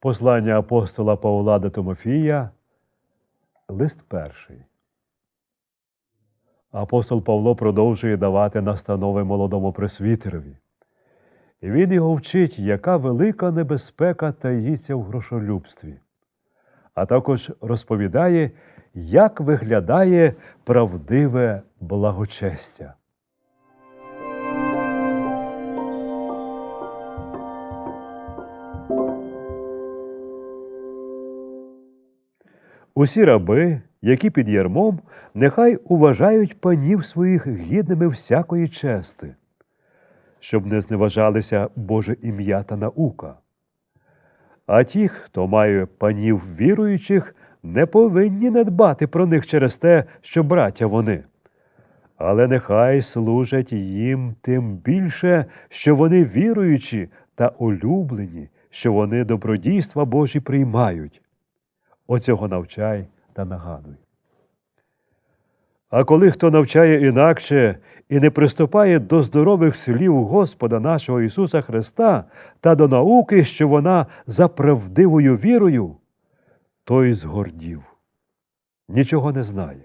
Послання апостола Павла до Тимофія, лист перший. Апостол Павло продовжує давати настанови молодому пресвітерові. І він його вчить, яка велика небезпека таїться в грошолюбстві, а також розповідає, як виглядає правдиве благочестя. Усі раби, які під ярмом, нехай уважають панів своїх гідними всякої чести, щоб не зневажалися Боже ім'я та наука. А ті, хто має панів віруючих, не повинні недбати про них через те, що браття вони. Але нехай служать їм тим більше, що вони віруючі та улюблені, що вони добродійства Божі приймають. Оцього навчай та нагадуй. А коли хто навчає інакше і не приступає до здорових слів Господа нашого Ісуса Христа та до науки, що вона за правдивою вірою, той згордів, нічого не знає.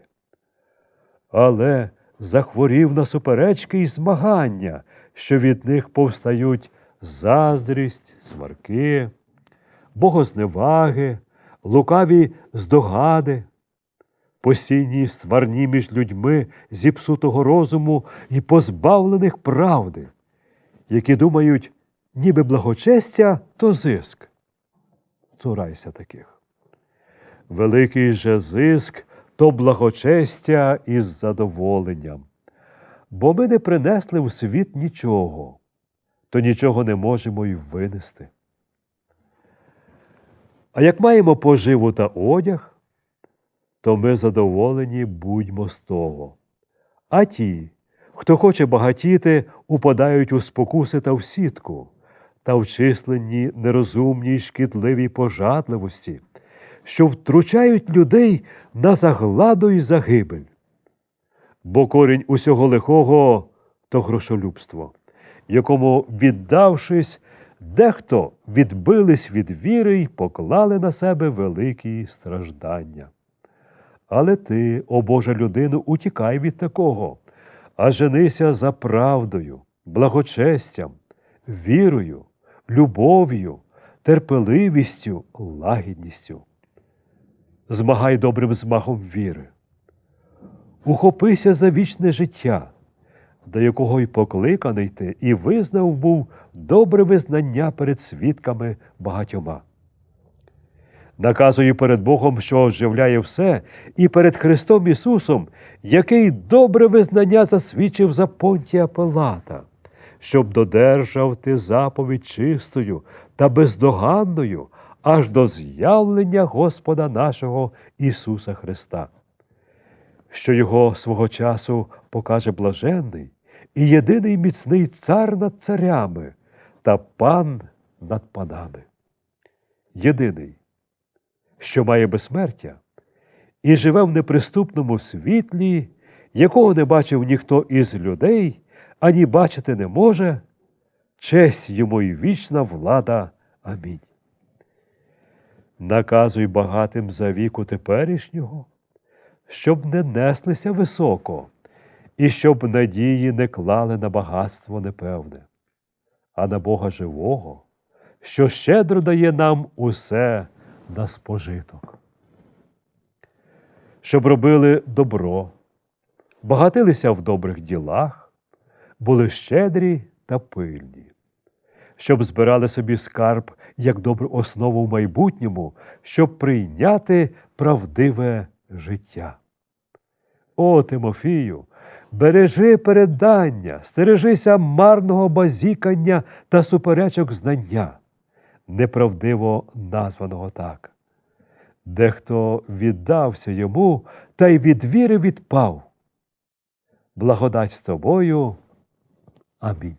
Але захворів на суперечки і змагання, що від них повстають заздрість, сварки, богозневаги, лукаві здогади, постійні сварні між людьми зіпсутого розуму і позбавлених правди, які думають, ніби благочестя то зиск. Цурайся таких. Великий же зиск то благочестя із задоволенням. Бо ми не принесли в світ нічого, то нічого не можемо й винести. А як маємо поживу та одяг, то ми задоволені будьмо з того. А ті, хто хоче багатіти, упадають у спокуси та в сітку, та в численні нерозумні й шкідливій пожадливості, що втручають людей на загладу й загибель. Бо корінь усього лихого то грошолюбство, якому, віддавшись, дехто відбились від віри й поклали на себе великі страждання. Але ти, о Божа людину, утікай від такого, а женися за правдою, благочестям, вірою, любов'ю, терпеливістю, лагідністю. Змагай добрим змахом віри. Ухопися за вічне життя, до якого й покликаний ти, і визнав був добре визнання перед свідками багатьома. Наказую перед Богом, що оживляє все, і перед Христом Ісусом, який добре визнання засвідчив за Понтія Пилата, щоб додержав ти заповідь чистою та бездоганною аж до з'явлення Господа нашого Ісуса Христа, що Його свого часу покаже блаженний і єдиний міцний цар над царями та пан над панами. Єдиний, що має безсмертя, і живе в неприступному світлі, якого не бачив ніхто із людей, ані бачити не може, честь йому й вічна влада. Амінь. Наказуй багатим за віку теперішнього, щоб не неслися високо, і щоб надії не клали на багатство непевне, а на Бога живого, що щедро дає нам усе на спожиток. Щоб робили добро, багатилися в добрих ділах, були щедрі та пильні, щоб збирали собі скарб як добру основу в майбутньому, щоб прийняти правдиве життя. О, Тимофію, бережи передання, стережися марного базікання та суперечок знання, неправдиво названого так. Дехто віддався йому та й від віри відпав. Благодать з тобою. Амінь.